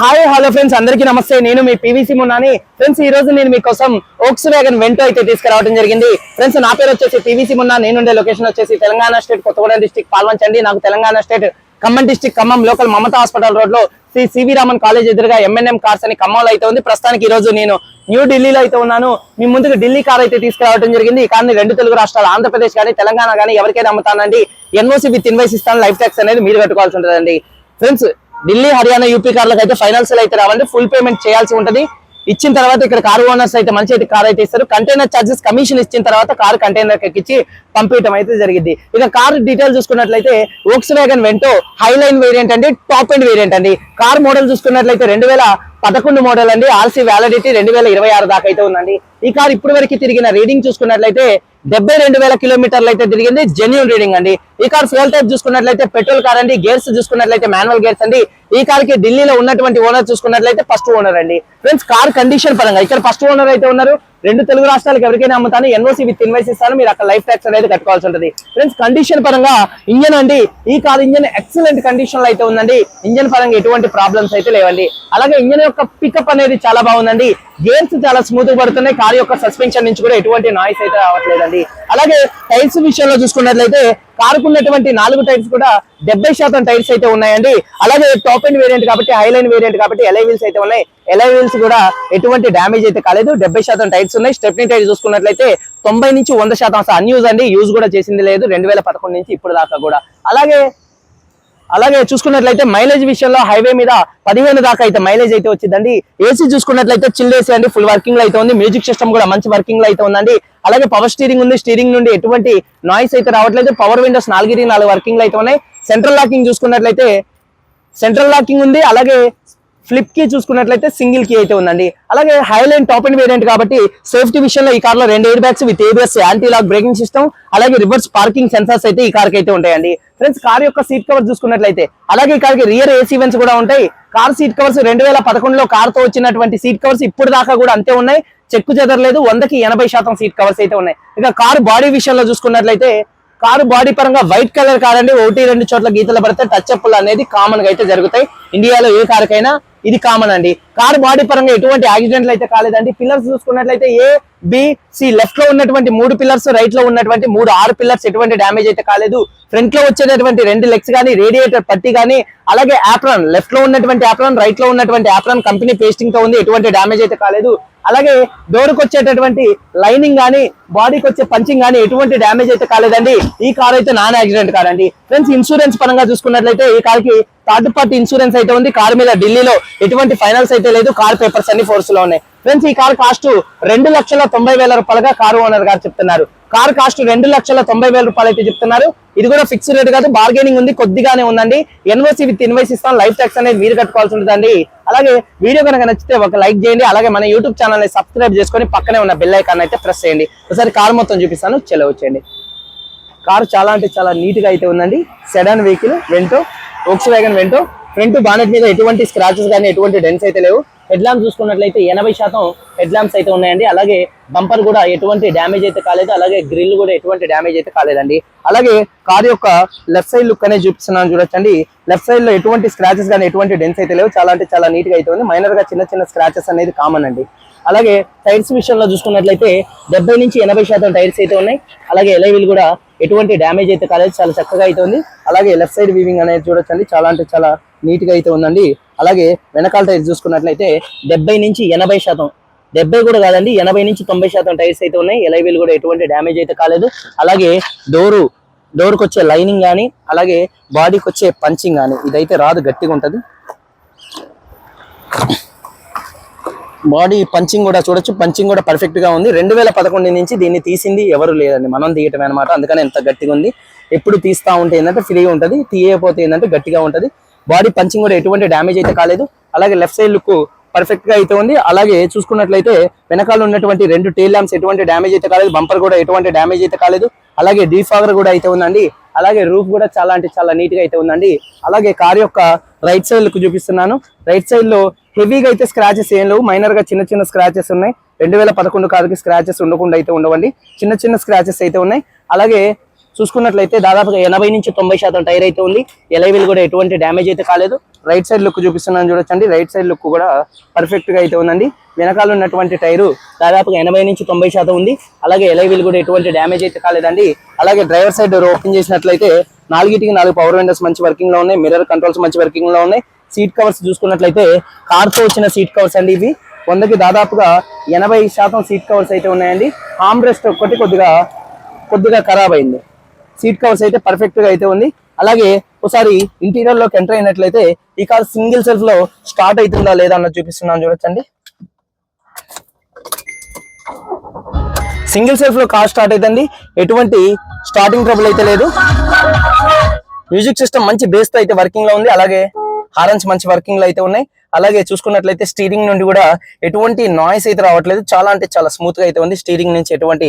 Hi hello friends అందరికీ నమస్తే. నేను మీ పీవీసీ మున్నాని. ఫ్రెండ్స్ ఈ రోజు నేను మీకోసం ఓక్స్ వ్యాగన్ వెంటో అయితే తీసుకురావడం జరిగింది. ఫ్రెండ్స్ నా పేరు వచ్చేసి పీవీసీ మున్నా. నేనుండే లొకేషన్ వచ్చేసి తెలంగాణ స్టేట్ కొత్తగూడెం డిస్టిక్ పాల్వంచండి నాకు Telangana state Khammam district Khammam local Mamata hospital రోడ్లో Shri C V Raman college ఎదురుగా ఎంఎన్ఎం కార్స్ అని ఖమ్మంలో అయితే ఉంది. ప్రస్తుతానికి ఈ రోజు నేను న్యూ ఢిల్లీలో అయితే ఉన్నాను. మీ ముందుకు ఢిల్లీ కార్ అయితే తీసుకురావడం జరిగింది. ఈ కార్ని రెండు తెలుగు రాష్ట్రాలు ఆంధ్రప్రదేశ్ కానీ తెలంగాణ కానీ ఎవరికైనా అమ్ముతానండి. ఎన్ఓసి విత్ ఇన్వైస్ ఇస్తాను లైఫ్ ట్యాక్స్ అనేది మీరు కట్టుకోవాల్సి ఉంటుందండి. ఫ్రెండ్స్ ఢిల్లీ హర్యానా యూపీ కార్లకు అయితే ఫైనల్స్ అయితే రావండి. ఫుల్ పేమెంట్ చేయాల్సి ఉంటుంది. ఇచ్చిన తర్వాత ఇక్కడ కారు ఓనర్స్ అయితే మంచి అయితే కార్ అయితే ఇస్తారు. కంటైనర్ చార్జెస్ కమిషన్ ఇచ్చిన తర్వాత కారు కంటైనర్ ఎక్కించి పంపించడం అయితే జరిగింది. ఇక కార్ డీటెయిల్ చూసుకున్నట్లయితే Volkswagen Vento highline variant అండి టాప్ ఎండ్ వేరియంట్ అండి. కార్ మోడల్ చూసుకున్నట్లయితే రెండు వేల పదకొండు మోడల్ అండి. ఆర్సీ వ్యాలిడిటీ రెండు వేల ఇరవై ఆరు దాకా అయితే ఉందండి. ఈ కార్ ఇప్పటి వరకు తిరిగిన రీడింగ్ చూసుకున్నట్లయితే డెబ్బై రెండు వేల కిలోమీటర్లు అయితే తిరిగింది. జెన్యున్ రీడింగ్ అండి. ఈ కార్ ఫ్యూల్ టైప్ చూసుకున్నట్లయితే పెట్రోల్ కార్ అండి గేర్స్ చూసుకున్నట్లయితే మాన్యువల్ గేర్స్ అండి. ఈ కార్కి ఢిల్లీలో ఉన్నటువంటి ఓనర్ చూసుకున్నట్లయితే ఫస్ట్ ఓనర్ అండి. ఫ్రెండ్స్ కార్ కండిషన్ పరంగా ఇక్కడ ఫస్ట్ ఓనర్ అయితే ఉన్నారు. రెండు తెలుగు రాష్ట్రాలకు ఎవరికైనా అమ్ముతాను ఎన్ఓసి విత్ ఇన్వైస్ ఇస్తాను మీరు అక్కడ లైఫ్ ట్యాక్స్ అనేది కట్టుకోవాల్సి ఉంటుంది. ఫ్రెండ్స్ కండిషన్ పరంగా ఇంజన్ అండి. ఈ కార్ ఇంజన్ ఎక్సలెంట్ కండిషన్లో అయితే ఉందండి. ఇంజన్ పరంగా ఎటువంటి ప్రాబ్లమ్స్ అయితే లేవండి. అలాగే ఇంజన్ యొక్క పికప్ అనేది చాలా బాగుందండి. గేర్స్ చాలా స్మూత్ పడుతున్నాయి. కార్ యొక్క సస్పెన్షన్ నుంచి కూడా ఎటువంటి నాయిస్ అయితే రావట్లేదండి. అలాగే టైల్స్ విషయంలో చూసుకున్నట్లయితే కారుకున్నటువంటి నాలుగు టైర్స్ కూడా డెబ్బై శాతం టైర్స్ అయితే ఉన్నాయండి. అలాగే టాప్ ఎండ్ వేరియంట్ కాబట్టి హైలైన్ వేరియంట్ కాబట్టి ఎలై వీల్స్ అయితే ఉన్నాయి. ఎలై వీల్స్ కూడా ఎటువంటి డ్యామేజ్ అయితే కాలేదు. డెబ్బై శాతం టైర్స్ ఉన్నాయి. స్టెప్నీ టైర్ చూసుకున్నట్లయితే తొంభై నుంచి వంద శాతం అసలు అన్యూజ్ అండి. యూజ్ కూడా చేసింది లేదు. రెండు వేల పదకొండు నుంచి ఇప్పుడు దాకా కూడా. అలాగే అలాగే చూసుకున్నట్లయితే మైలేజ్ విషయంలో హైవే మీద పదిహేను దాకా అయితే మైలేజ్ అయితే వచ్చిందండి. ఏసీ చూసుకున్నట్లయితే చిల్ ఏసీ అండి ఫుల్ వర్కింగ్లో అయితే ఉంది. మ్యూజిక్ సిస్టమ్ కూడా మంచి వర్కింగ్లో అయితే ఉందండి. అలాగే పవర్ స్టీరింగ్ ఉంది. స్టీరింగ్ నుండి ఎటువంటి నాయిస్ అయితే రావట్లేదు. పవర్ విండోస్ నాలుగు నాలుగు వర్కింగ్లో అయితే ఉన్నాయి. సెంట్రల్ లాకింగ్ చూసుకున్నట్లయితే సెంట్రల్ లాకింగ్ ఉంది. అలాగే ఫ్లిప్ కీ చూసుకున్నట్లయితే సింగిల్ కీ అయితే ఉందండి. అలాగే హైలైన్ టాప్ అండ్ వేరియంట్ కాబట్టి సేఫ్టీ విషయంలో ఈ కార్లో రెండు air bags with ABS anti lock braking system అలాగే రివర్స్ పార్కింగ్ సెన్సార్స్ అయితే ఈ కార్కి అయితే ఉంటాయండి. ఫ్రెండ్స్ కార్ యొక్క సీట్ కవర్ చూసుకున్నట్లయితే అలాగే ఈ కార్కి రియర్ ఏసీ వెన్స్ కూడా ఉంటాయి. కార్ సీట్ కవర్స్ రెండు వేల పదకొండులో కార్తో వచ్చినటువంటి సీట్ కవర్స్ ఇప్పుడు దాకా కూడా అంతే ఉన్నాయి. చెక్కు చెదరలేదు వందకి ఎనభై శాతం సీట్ కవర్స్ అయితే ఉన్నాయి. ఇక కారు బాడీ విషయంలో చూసుకున్నట్లయితే కారు బాడీ పరంగా వైట్ కలర్ కార్ అండి ఒకటి రెండు చోట్ల గీతలు పడితే టచ్ అప్లు అనేది కామన్గా అయితే జరుగుతాయి. ఇండియాలో ఏ కారుకైనా ఇది కామన్ అండి. కారు బాడీ పరంగా ఎటువంటి యాక్సిడెంట్లు అయితే కాలేదండి. పిల్లర్స్ చూసుకున్నట్లయితే ఏ బి సి లెఫ్ట్లో ఉన్నటువంటి మూడు పిల్లర్స్ రైట్లో ఉన్నటువంటి మూడు ఆరు పిల్లర్స్ ఎటువంటి డ్యామేజ్ అయితే కాలేదు. ఫ్రంట్లో వచ్చేటటువంటి రెండు లెగ్స్ కానీ రేడియేటర్ పట్టి కానీ అలాగే ఆప్రాన్ లెఫ్ట్లో ఉన్నటువంటి ఆప్రాన్ రైట్లో ఉన్నటువంటి ఆప్రాన్ కంపెనీ పేస్టింగ్తో ఉంది ఎటువంటి డ్యామేజ్ అయితే కాలేదు. అలాగే డోర్కి వచ్చేటటువంటి లైనింగ్ కానీ బాడీకి వచ్చే పంచింగ్ కానీ ఎటువంటి డ్యామేజ్ అయితే కాలేదండి. ఈ కార్ అయితే నాన్ యాక్సిడెంట్ కార్ అండి ఫ్రెండ్స్ ఇన్సూరెన్స్ పరంగా చూసుకున్నట్లయితే ఈ కార్కి థర్డ్ పార్టీ ఇన్సూరెన్స్ అయితే ఉంది. కార్ మీద ఢిల్లీలో ఎటువంటి ఫైనల్స్ అయితే లేదు. కార్ పేపర్స్ అన్ని ఫోర్స్లో ఉన్నాయి ఫ్రెండ్స్ ఈ కార్ కాస్ట్ రెండు లక్షల తొంభై వేల రూపాయలుగా కారు ఓనర్ గారు చెప్తున్నారు. కార్ కాస్ట్ రెండు లక్షల తొంభై వేల రూపాయలు అయితే చెప్తున్నారు. ఇది కూడా ఫిక్స్డ్ రేట్ కాదు బార్గెనింగ్ ఉంది కొద్దిగానే ఉందండి. ఎన్వైసీ విత్ ఇన్వైస్ ఇస్తాం. లైఫ్ ట్యాక్స్ అనేది మీరు కట్టుకోవాల్సి ఉంటుందండి. అలాగే వీడియో కనుక నచ్చితే ఒక లైక్ చేయండి. అలాగే మన యూట్యూబ్ ఛానల్ సబ్స్క్రైబ్ చేసుకొని పక్కనే ఉన్న బెల్ ఐకాన్ అయితే ప్రెస్ చేయండి. ఒకసారి కార్ మొత్తం చూపిస్తాను. చెలో వచ్చేయండి. చాలా అంటే చాలా నీట్గా అయితే ఉందండి. Sedan vehicle Vento Volkswagen Vento front bonnet మీద ఎటువంటి స్క్రాచెస్ కానీ ఎటువంటి డెన్స్ అయితే లేవు. హెడ్ ల్యాంప్స్ చూసుకున్నట్లయితే ఎనభై శాతం హెడ్ ల్యాంప్స్ అయితే ఉన్నాయండి. అలాగే బంపర్ కూడా ఎటువంటి డ్యామేజ్ అయితే కాలేదు. అలాగే గ్రిల్ కూడా ఎటువంటి డ్యామేజ్ అయితే కాలేదండి. అలాగే కార్ యొక్క లెఫ్ట్ సైడ్ లుక్ అనేది చూపిస్తున్నాను చూడొచ్చండి. లెఫ్ట్ సైడ్లో ఎటువంటి స్క్రాచెస్ కానీ ఎటువంటి డెన్స్ అయితే లేవు. చాలా అంటే చాలా నీట్గా అయితే ఉంది. మైనర్గా చిన్న చిన్న స్క్రాచెస్ అనేది కామన్ అండి. అలాగే టైర్స్ విషయంలో చూసుకున్నట్లయితే డెబ్బై నుంచి ఎనభై శాతం టైర్స్ అయితే ఉన్నాయి. అలాగే ఎలైవిల్ కూడా ఎటువంటి డ్యామేజ్ అయితే కాలేదు. చాలా చక్కగా అయితే ఉంది. అలాగే లెఫ్ట్ సైడ్ వీవింగ్ అనేది చూడొచ్చండి. చాలా అంటే చాలా నీట్గా అయితే ఉందండి. అలాగే వెనకాల టైర్స్ చూసుకున్నట్లయితే డెబ్బై నుంచి ఎనభై శాతం డెబ్బై కూడా కాదండి ఎనభై నుంచి తొంభై శాతం టైర్స్ అయితే ఉన్నాయి. ఎలైవిల్ కూడా ఎటువంటి డ్యామేజ్ అయితే కాలేదు. అలాగే డోరు డోర్కి వచ్చే లైనింగ్ కానీ అలాగే బాడీకి వచ్చే పంచింగ్ కానీ ఇదైతే రాదు గట్టిగా ఉంటుంది. బాడీ పంచింగ్ కూడా చూడొచ్చు. పంచింగ్ కూడా పర్ఫెక్ట్గా ఉంది. రెండు వేల పదకొండు నుంచి దీన్ని తీసింది ఎవరు లేదండి. మనం తీయటం అనమాట అందుకని ఎంత గట్టిగా ఉంది. ఎప్పుడు తీస్తా ఉంటే ఏంటంటే ఫ్రీగా ఉంటుంది. తీయకపోతే ఏంటంటే గట్టిగా ఉంటుంది. బాడీ పంచింగ్ కూడా ఎటువంటి డ్యామేజ్ అయితే కాలేదు. అలాగే లెఫ్ట్ సైడ్ లుక్ పర్ఫెక్ట్గా అయితే ఉంది. అలాగే చూసుకున్నట్లయితే వెనకాల ఉన్నటువంటి రెండు టైల్ ల్యాంప్స్ ఎటువంటి డ్యామేజ్ అయితే కాలేదు. బంపర్ కూడా ఎటువంటి డ్యామేజ్ అయితే కాలేదు. అలాగే డీఫాగర్ కూడా అయితే ఉందండి. అలాగే రూఫ్ కూడా చాలా అంటే చాలా నీట్గా అయితే ఉందండి. అలాగే కార్ యొక్క రైట్ సైడ్ లుక్ చూపిస్తున్నాను. రైట్ సైడ్లో హెవీగా అయితే స్క్రాచెస్ ఏం లేవు. మైనర్గా చిన్న చిన్న స్క్రాచెస్ ఉన్నాయి. రెండు వేల పదకొండు కారుకి స్క్రాచెస్ ఉండకుండా అయితే ఉండవండి. చిన్న చిన్న స్క్రాచెస్ అయితే ఉన్నాయి. అలాగే చూసుకున్నట్లయితే దాదాపుగా ఎనభై నుంచి తొంభై శాతం టైర్ అయితే ఉంది. ఎలైవిల్ కూడా ఎటువంటి డ్యామేజ్ అయితే కాలేదు. రైట్ సైడ్ లుక్ చూపిస్తున్నాను చూడొచ్చండి. రైట్ సైడ్ లుక్ కూడా పర్ఫెక్ట్గా అయితే ఉందండి. వెనకాల ఉన్నటువంటి టైరు దాదాపుగా ఎనభై నుంచి తొంభై శాతం ఉంది. అలాగే ఎలైవిల్ కూడా ఎటువంటి డ్యామేజ్ అయితే కాలేదండి. అలాగే డ్రైవర్ సైడ్ డోర్ ఓపెన్ చేసినట్లయితే నాలుగిటికి నాలుగు పవర్ విండోస్ మంచి వర్కింగ్లో ఉన్నాయి. మిర్రర్ కంట్రోల్స్ మంచి వర్కింగ్లో ఉన్నాయి. సీట్ కవర్స్ చూసుకున్నట్లయితే కార్తో వచ్చిన సీట్ కవర్స్ అండి ఇవి. వందకి దాదాపుగా ఎనభై శాతం సీట్ కవర్స్ అయితే ఉన్నాయండి. హామ్ రెస్ట్ ఒక్కటి కొద్దిగా కొద్దిగా ఖరాబ్ అయింది. సీట్ కవర్స్ అయితే పర్ఫెక్ట్గా అయితే ఉంది. అలాగే ఒకసారి ఇంటీరియర్లోకి ఎంటర్ అయినట్లయితే ఈ కార్ సింగిల్ సెల్ఫ్లో స్టార్ట్ అవుతుందా లేదా అన్నది చూపిస్తున్నాను చూడొచ్చండి. సింగిల్ సెల్ఫ్లో కార్ స్టార్ట్ అవుతుంది. ఎటువంటి స్టార్టింగ్ ట్రబుల్ అయితే లేదు. మ్యూజిక్ సిస్టమ్ మంచి బేస్తో అయితే వర్కింగ్లో ఉంది. అలాగే హారన్స్ మంచి వర్కింగ్లో అయితే ఉన్నాయి. అలాగే చూసుకున్నట్లయితే స్టీరింగ్ నుండి కూడా ఎటువంటి నాయిస్ అయితే రావట్లేదు. చాలా అంటే చాలా స్మూత్గా అయితే ఉంది. స్టీరింగ్ నుంచి ఎటువంటి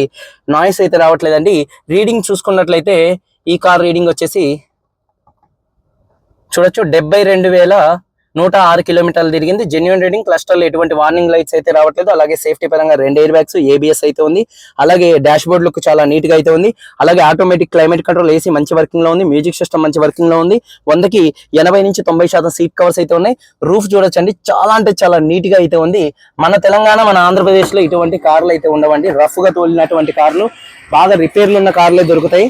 నాయిస్ అయితే రావట్లేదండి. రీడింగ్ చూసుకున్నట్లయితే ఈ కార్ రీడింగ్ వచ్చేసి చూడొచ్చు. డెబ్బై రెండు వేల నూట ఆరు కిలోమీటర్లు తిరిగింది. జెన్యున్ రీడింగ్ క్లస్టర్లు ఎటువంటి వార్నింగ్ లైట్స్ అయితే రావట్లేదు. అలాగే సేఫ్టీ పరంగా రెండు ఎయిర్ బ్యాగ్స్ ఏబిఎస్ అయితే ఉంది. అలాగే డాష్ బోర్డ్ లుక్ చాలా నీట్గా అయితే ఉంది. అలాగే ఆటోమేటిక్ క్లైమేట్ కంట్రోల్ ఏసీ మంచి వర్కింగ్లో ఉంది. మ్యూజిక్ సిస్టమ్ మంచి వర్కింగ్లో ఉంది. వందకి ఎనభై నుంచి తొంభై శాతం సీట్ కవర్స్ అయితే ఉన్నాయి. రూఫ్ చూడొచ్చండి. చాలా అంటే చాలా నీట్గా అయితే ఉంది. మన తెలంగాణ మన ఆంధ్రప్రదేశ్లో ఇటువంటి కార్లు అయితే ఉండవండి. రఫ్గా తోలినటువంటి కార్లు బాగా రిపేర్లు ఉన్న కార్లే దొరుకుతాయి.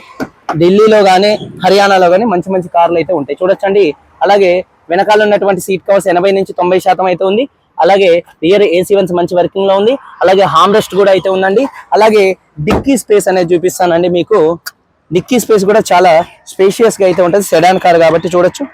ఢిల్లీలో కానీ హర్యానాలో కానీ మంచి మంచి కార్లు అయితే ఉంటాయి. చూడొచ్చండి. అలాగే వెనకాల ఉన్నటువంటి సీట్ కవర్స్ ఎనభై నుంచి తొంభై శాతం అయితే ఉంది. అలాగే రియర్ ఏసీ వన్స్ మంచి వర్కింగ్లో ఉంది. అలాగే హామ్ రెస్ట్ కూడా అయితే ఉందండి. అలాగే డిక్కీ స్పేస్ అనేది చూపిస్తానండి మీకు. డిక్కీ స్పేస్ కూడా చాలా స్పేషియస్గా అయితే ఉంటుంది. సెడాన్ కార్ కాబట్టి చూడొచ్చు.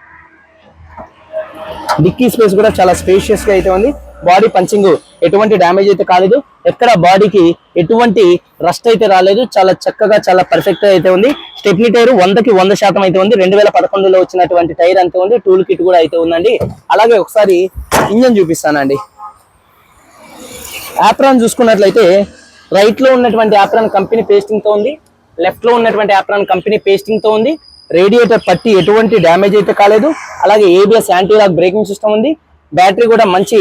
డిక్కీ స్పేస్ కూడా చాలా స్పేషియస్గా అయితే ఉంది. బాడీ పంచింగ్ ఎటువంటి డ్యామేజ్ అయితే కాలేదు. ఎక్కడ బాడీకి ఎటువంటి రస్ట్ అయితే రాలేదు. చాలా చక్కగా చాలా పర్ఫెక్ట్గా అయితే ఉంది. స్టెప్నీ టైర్ వందకి వంద శాతం అయితే ఉంది. రెండు వేల పదకొండులో వచ్చినటువంటి టైర్ అంతే ఉంది. టూల్ కిట్ కూడా అయితే ఉందండి. అలాగే ఒకసారి ఇంజన్ చూపిస్తానండి. యాప్రాన్ చూసుకున్నట్లయితే రైట్లో ఉన్నటువంటి యాప్రాన్ కంపెనీ పేస్టింగ్తో ఉంది. లెఫ్ట్లో ఉన్నటువంటి యాప్రాన్ కంపెనీ పేస్టింగ్తో ఉంది. రేడియేటర్ పట్టి ఎటువంటి డ్యామేజ్ అయితే కాలేదు. అలాగే ఏబిఎస్ యాంటీలాక్ బ్రేకింగ్ సిస్టమ్ ఉంది. బ్యాటరీ కూడా మంచి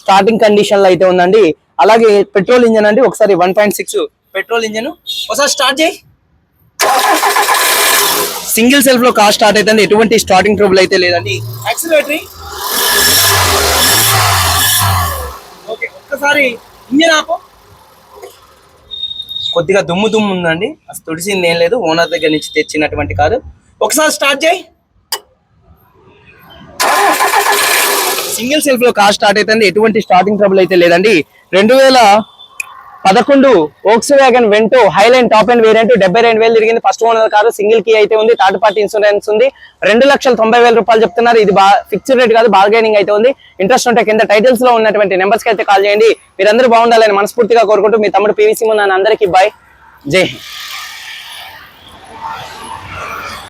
స్టార్టింగ్ కండిషన్లో అయితే ఉందండి. అలాగే పెట్రోల్ ఇంజన్ అండి ఒకసారి one point six petrol engine. ఒకసారి స్టార్ట్ చేయి. సింగిల్ సెల్ఫ్లో కార్ స్టార్ట్ అయితే ఎటువంటి స్టార్టింగ్ ట్రబుల్ అయితే లేదండి. యాక్సిలేటరీ ఓకే ఒక్కసారి ఇంజన్ ఆపు. కొద్దిగా దుమ్ము దుమ్ము ఉందండి. అసలు తుడిసింది ఏం లేదు. ఓనర్ దగ్గర నుంచి తెచ్చినటువంటి కారు. ఒకసారి స్టార్ట్ చేయి. సింగిల్ సెల్ఫ్లో కార్ స్టార్ట్ అయితే ఎటువంటి స్టార్టింగ్ ట్రబుల్ అయితే లేదండి. రెండు వేల పదకొండు Volkswagen Vento Highline top end variant డెబ్బై రెండు వేలు తిరిగింది. First owner car single key అయితే ఉంది. థర్డ్ పార్టీ ఇన్సూరెన్స్ ఉంది. రెండు లక్షల తొంభై వేల రూపాయలు చెప్తున్నారు. ఇది ఫిక్స్డ్ రేట్ కాదు బార్గైనింగ్ అయితే ఉంది. ఇంట్రెస్ట్ ఉంటే కింద టైటిల్స్లో ఉన్నటువంటి నెంబర్స్కి అయితే కాల్ చేయండి. మీరందరూ బాగుండాలని మనస్ఫూర్తిగా కోరుకుంటూ మీ తమ్ముడు పీవీసీ నన్ను అందరికీ బాయ్ జై హింద్.